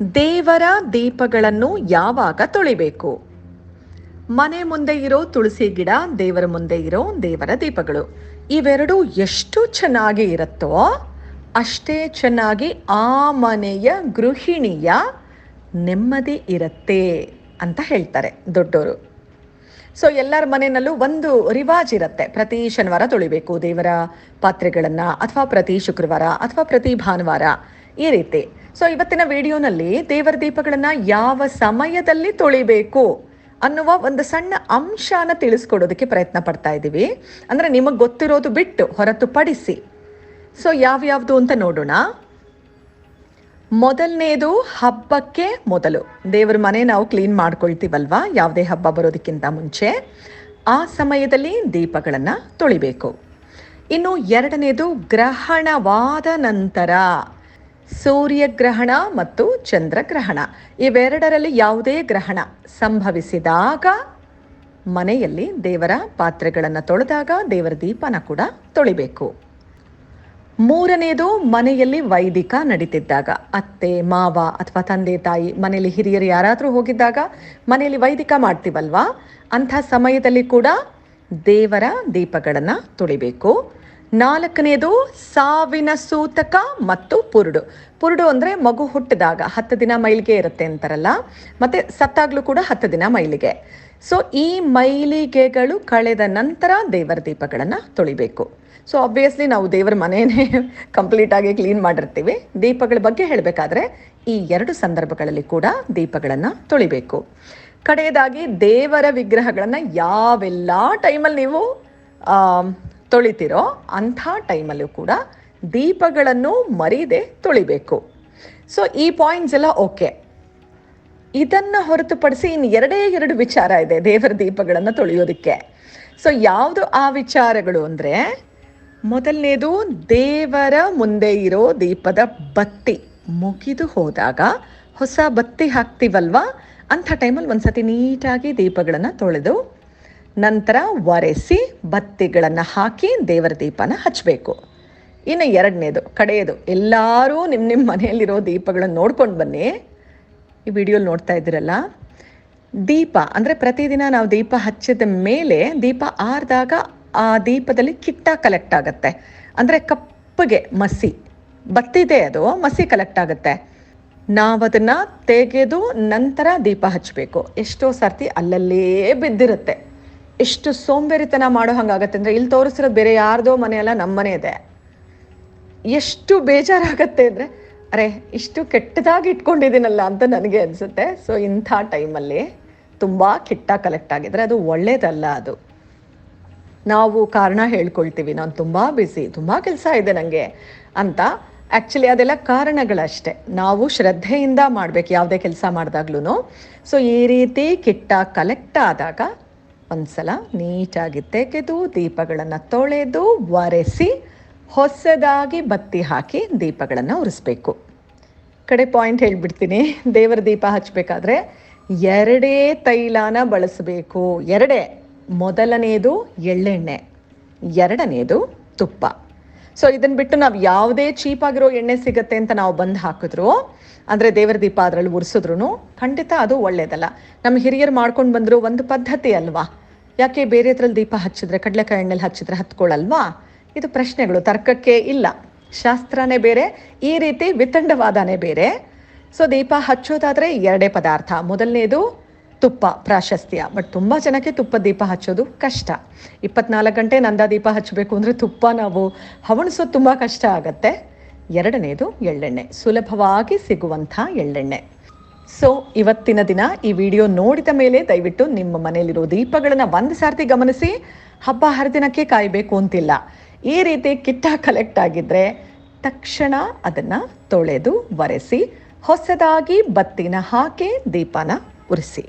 ದೇವರ ದೀಪಗಳನ್ನು ಯಾವಾಗ ತೊಳಿಬೇಕು? ಮನೆ ಮುಂದೆ ಇರೋ ತುಳಸಿ ಗಿಡ, ದೇವರ ಮುಂದೆ ಇರೋ ದೇವರ ದೀಪಗಳು, ಇವೆರಡು ಎಷ್ಟು ಚೆನ್ನಾಗಿ ಇರುತ್ತೋ ಅಷ್ಟೇ ಚೆನ್ನಾಗಿ ಆ ಮನೆಯ ಗೃಹಿಣಿಯ ನೆಮ್ಮದಿ ಇರುತ್ತೆ ಅಂತ ಹೇಳ್ತಾರೆ ದೊಡ್ಡವರು ಸೊ ಎಲ್ಲರ ಮನೆಯಲ್ಲೂ ಒಂದು ರಿವಾಜ್ ಇರುತ್ತೆ. ಪ್ರತಿ ಶನಿವಾರ ತೊಳಿಬೇಕು ದೇವರ ಪಾತ್ರೆಗಳನ್ನು, ಅಥವಾ ಪ್ರತಿ ಶುಕ್ರವಾರ, ಅಥವಾ ಪ್ರತಿ ಭಾನುವಾರ ಈ ರೀತಿ. ಸೊ ಇವತ್ತಿನ ವಿಡಿಯೋನಲ್ಲಿ ದೇವರ ದೀಪಗಳನ್ನು ಯಾವ ಸಮಯದಲ್ಲಿ ತೊಳಿಬೇಕು ಅನ್ನುವ ಒಂದು ಸಣ್ಣ ಅಂಶನ ತಿಳಿಸ್ಕೊಡೋದಕ್ಕೆ ಪ್ರಯತ್ನ ಪಡ್ತಾ ಇದ್ದೀವಿ. ಅಂದರೆ ನಿಮಗೆ ಗೊತ್ತಿರೋದು ಬಿಟ್ಟು ಹೊರತುಪಡಿಸಿ ಸೊ ಯಾವ್ಯಾವುದು ಅಂತ ನೋಡೋಣ. ಮೊದಲನೇದು ಹಬ್ಬಕ್ಕೆ ಮೊದಲು. ದೇವರ ಮನೆ ನಾವು ಕ್ಲೀನ್ ಮಾಡ್ಕೊಳ್ತೀವಲ್ವಾ? ಯಾವುದೇ ಹಬ್ಬ ಬರೋದಕ್ಕಿಂತ ಮುಂಚೆ. ಆ ಸಮಯದಲ್ಲಿ ದೀಪಗಳನ್ನು ತೊಳಿಬೇಕು. ಇನ್ನು ಎರಡನೇದು ಗ್ರಹಣವಾದ ನಂತರ. ಸೂರ್ಯಗ್ರಹಣ ಮತ್ತು ಚಂದ್ರಗ್ರಹಣ. ಇವೆರಡರಲ್ಲಿ ಯಾವುದೇ ಗ್ರಹಣ ಸಂಭವಿಸಿದಾಗ ಮನೆಯಲ್ಲಿ ದೇವರ ಪಾತ್ರೆಗಳನ್ನು ತೊಳೆದಾಗ ದೇವರ ದೀಪನ ಕೂಡ ತೊಳಿಬೇಕು. ಮೂರನೇದು, ಮನೆಯಲ್ಲಿ ವೈದಿಕ ನಡೀತಿದ್ದಾಗ. ಅತ್ತೆ, ಮಾವ ಅಥವಾ ತಂದೆ, ತಾಯಿ, ಮನೆಯಲ್ಲಿ ಹಿರಿಯರು ಯಾರಾದರೂ ಹೋಗಿದ್ದಾಗ ಮನೆಯಲ್ಲಿ ವೈದಿಕ ಮಾಡ್ತೀವಲ್ವಾ? ಅಂಥ ಸಮಯದಲ್ಲಿ ಕೂಡ ದೇವರ ದೀಪಗಳನ್ನು ತುಳಿಬೇಕು. ನಾಲ್ಕನೇದು ಸಾವಿನ ಸೂತಕ ಮತ್ತು ಪುರುಡು. ಪುರುಡು ಅಂದರೆ ಮಗು ಹುಟ್ಟಿದಾಗ ಹತ್ತು ದಿನ ಮೈಲಿಗೆ ಇರುತ್ತೆ ಅಂತಾರಲ್ಲ. ಮತ್ತು ಸತ್ತಾಗ್ಲೂ ಕೂಡ ಹತ್ತು ದಿನ ಮೈಲಿಗೆ. ಸೊ ಈ ಮೈಲಿಗೆಗಳು ಕಳೆದ ನಂತರ ದೇವರ ದೀಪಗಳನ್ನು ತೊಳಿಬೇಕು. ಸೊ ಆಬ್ವಿಯಸ್ಲಿ ನಾವು ದೇವರ ಮನೆಯೇ ಕಂಪ್ಲೀಟಾಗಿ ಕ್ಲೀನ್ ಮಾಡಿರ್ತೀವಿ. ದೀಪಗಳ ಬಗ್ಗೆ ಹೇಳಬೇಕಾದ್ರೆ ಈ ಎರಡು ಸಂದರ್ಭಗಳಲ್ಲಿ ಕೂಡ ದೀಪಗಳನ್ನು ತೊಳಿಬೇಕು. ಕಡೆಯದಾಗಿ ದೇವರ ವಿಗ್ರಹಗಳನ್ನು ಯಾವೆಲ್ಲ ಟೈಮಲ್ಲಿ ನೀವು ತೊಳಿತೀರೋ ಅಂಥ ಟೈಮಲ್ಲೂ ಕೂಡ ದೀಪಗಳನ್ನು ಮರೀದೆ ತೊಳಿಬೇಕು. ಸೊ ಈ ಪಾಯಿಂಟ್ಸ್ ಎಲ್ಲ ಓಕೆ ಇದನ್ನು ಹೊರತುಪಡಿಸಿ ಇನ್ನು ಎರಡೇ ಎರಡು ವಿಚಾರ ಇದೆ ದೇವರ ದೀಪಗಳನ್ನು ತೊಳೆಯೋದಕ್ಕೆ. ಸೊ ಯಾವುದು ಆ ವಿಚಾರಗಳು ಅಂದರೆ, ಮೊದಲನೇದು ದೇವರ ಮುಂದೆ ಇರೋ ದೀಪದ ಬತ್ತಿ ಮುಗಿದು ಹೋದಾಗ ಹೊಸ ಬತ್ತಿ ಹಾಕ್ತೀವಲ್ವಾ? ಅಂಥ ಟೈಮಲ್ಲಿ ಒಂದು ಸತಿ ನೀಟಾಗಿ ದೀಪಗಳನ್ನು ತೊಳೆದು ನಂತರ ಒರೆಸಿ ಬತ್ತಿಗಳನ್ನು ಹಾಕಿ ದೇವರ ದೀಪನ ಹಚ್ಚಬೇಕು ಇನ್ನು ಎರಡನೇದು, ಕಡೆಯದು, ಎಲ್ಲರೂ ನಿಮ್ಮ ನಿಮ್ಮ ಮನೆಯಲ್ಲಿರೋ ದೀಪಗಳನ್ನು ನೋಡ್ಕೊಂಡು ಬನ್ನಿ. ಈ ವಿಡಿಯೋಲಿ ನೋಡ್ತಾ ಇದ್ದೀರಲ್ಲ? ದೀಪ, ಅಂದರೆ ಪ್ರತಿದಿನ ನಾವು ದೀಪ ಹಚ್ಚಿದ ಮೇಲೆ ದೀಪ ಆರಿದಾಗ ಆ ದೀಪದಲ್ಲಿ ಕಿಟ್ಟ ಕಲೆಕ್ಟ್ ಆಗುತ್ತೆ. ಅಂದರೆ ಕಪ್ಪಗೆ ಮಸಿ, ಬತ್ತಿದೆ ಅದು, ಮಸಿ ಕಲೆಕ್ಟ್ ಆಗುತ್ತೆ. ನಾವು ಅದನ್ನು ತೆಗೆದು ನಂತರ ದೀಪ ಹಚ್ಚಬೇಕು ಎಷ್ಟೋ ಸರ್ತಿ ಅಲ್ಲಲ್ಲೇ ಬಿದ್ದಿರುತ್ತೆ. ಎಷ್ಟು ಸೋಂಬೇರಿತನ ಮಾಡೋ ಹಂಗಾಗತ್ತೆ ಅಂದರೆ ಇಲ್ಲಿ ತೋರಿಸಿರೋದು ಬೇರೆ ಯಾರ್ದೋ ಮನೆಯಲ್ಲ ನಮ್ಮ ಮನೆ ಇದೆ. ಎಷ್ಟು ಬೇಜಾರಾಗತ್ತೆ ಅಂದರೆ, ಅರೆ, ಇಷ್ಟು ಕೆಟ್ಟದಾಗಿ ಇಟ್ಕೊಂಡಿದ್ದೀನಲ್ಲ ಅಂತ ನನಗೆ ಅನಿಸುತ್ತೆ. ಸೊ ಇಂಥ ಟೈಮಲ್ಲಿ ತುಂಬ ಕಿಟ್ಟ ಕಲೆಕ್ಟ್ ಆಗಿದ್ರೆ ಅದು ಒಳ್ಳೇದಲ್ಲ ಅದು. ನಾವು ಕಾರಣ ಹೇಳ್ಕೊಳ್ತೀವಿ. ನಾನು ತುಂಬ ಬಿಸಿ ತುಂಬ ಕೆಲಸ ಇದೆ ನನಗೆ ಅಂತ. ಆ್ಯಕ್ಚುಲಿ ಅದೆಲ್ಲ ಕಾರಣಗಳಷ್ಟೇ. ನಾವು ಶ್ರದ್ಧೆಯಿಂದ ಮಾಡಬೇಕು, ಯಾವುದೇ ಕೆಲಸ ಮಾಡಿದಾಗ್ಲೂ ಸೊ ಈ ರೀತಿ ಕಿಟ್ಟ ಕಲೆಕ್ಟ್ ಆದಾಗ ಒಂದ್ಸಲ ನೀಟಾಗಿ ತೆಗೆದು ದೀಪಗಳನ್ನು ತೊಳೆದು ಒರೆಸಿ ಹೊಸದಾಗಿ ಬತ್ತಿ ಹಾಕಿ ದೀಪಗಳನ್ನು ಉರಿಸ್ಬೇಕು. ಕಡೆ ಪಾಯಿಂಟ್ ಹೇಳಿಬಿಡ್ತೀನಿ. ದೇವರ ದೀಪ ಹಚ್ಚಬೇಕಾದ್ರೆ ಎರಡೇ ತೈಲನ ಬಳಸಬೇಕು. ಎರಡೇ. ಮೊದಲನೇದು ಎಳ್ಳೆಣ್ಣೆ. ಎರಡನೇದು ತುಪ್ಪ. ಸೊ ಇದನ್ನು ಬಿಟ್ಟು ನಾವು ಯಾವುದೇ ಚೀಪಾಗಿರೋ ಎಣ್ಣೆ ಸಿಗುತ್ತೆ ಅಂತ ನಾವು ಬಂದು ಹಾಕಿದ್ರು, ಅಂದರೆ ದೇವರ ದೀಪ ಅದರಲ್ಲಿ ಉರಿಸಿದ್ರು ಖಂಡಿತ ಅದು ಒಳ್ಳೆಯದಲ್ಲ ನಮ್ಮ ಹಿರಿಯರು ಮಾಡ್ಕೊಂಡು ಬಂದರು ಒಂದು ಪದ್ಧತಿ ಅಲ್ವಾ? ಯಾಕೆ ಬೇರೆ ದೀಪ ಹಚ್ಚಿದ್ರೆ, ಕಡಲೆಕಾಯಿ ಎಣ್ಣೆಲಿ ಹಚ್ಚಿದ್ರೆ ಹತ್ಕೊಳ್ಳಲ್ವಾ? ಇದು ಪ್ರಶ್ನೆಗಳು, ತರ್ಕಕ್ಕೆ ಇಲ್ಲ. ಶಾಸ್ತ್ರನೇ ಬೇರೆ, ಈ ರೀತಿ ವಿತಂಡವಾದನೇ ಬೇರೆ. ಸೊ ದೀಪ ಹಚ್ಚೋದಾದರೆ ಎರಡೇ ಪದಾರ್ಥ. ಮೊದಲನೇದು ತುಪ್ಪ, ಪ್ರಾಶಸ್ತ್ಯ. ಬಟ್ ತುಂಬ ಜನಕ್ಕೆ ತುಪ್ಪ ದೀಪ ಹಚ್ಚೋದು ಕಷ್ಟ. ಇಪ್ಪತ್ನಾಲ್ಕು ಗಂಟೆ ನಂದ ದೀಪ ಹಚ್ಚಬೇಕು ಅಂದರೆ ತುಪ್ಪ ನಾವು ಹವಣಿಸೋದು ತುಂಬ ಕಷ್ಟ ಆಗತ್ತೆ. ಎರಡನೇದು ಎಳ್ಳೆಣ್ಣೆ. ಸುಲಭವಾಗಿ ಸಿಗುವಂಥ ಎಳ್ಳೆಣ್ಣೆ. ಸೊ ಇವತ್ತಿನ ದಿನ ಈ ವಿಡಿಯೋ ನೋಡಿದ ಮೇಲೆ ದಯವಿಟ್ಟು ನಿಮ್ಮ ಮನೆಯಲ್ಲಿರೋ ದೀಪಗಳನ್ನು ಒಂದು ಸಾರ್ತಿ ಗಮನಿಸಿ. ಹಬ್ಬ ಹರಿದಿನಕ್ಕೆ ಕಾಯಬೇಕು ಅಂತಿಲ್ಲ. ಈ ರೀತಿ ಕಿಟ್ಟ ಕಲೆಕ್ಟ್ ಆಗಿದ್ರೆ ತಕ್ಷಣ ಅದನ್ನು ತೊಳೆದು ಒರೆಸಿ, ಹೊಸದಾಗಿ ಬತ್ತಿನ ಹಾಕಿ ದೀಪನ ಉರಿಸಿ.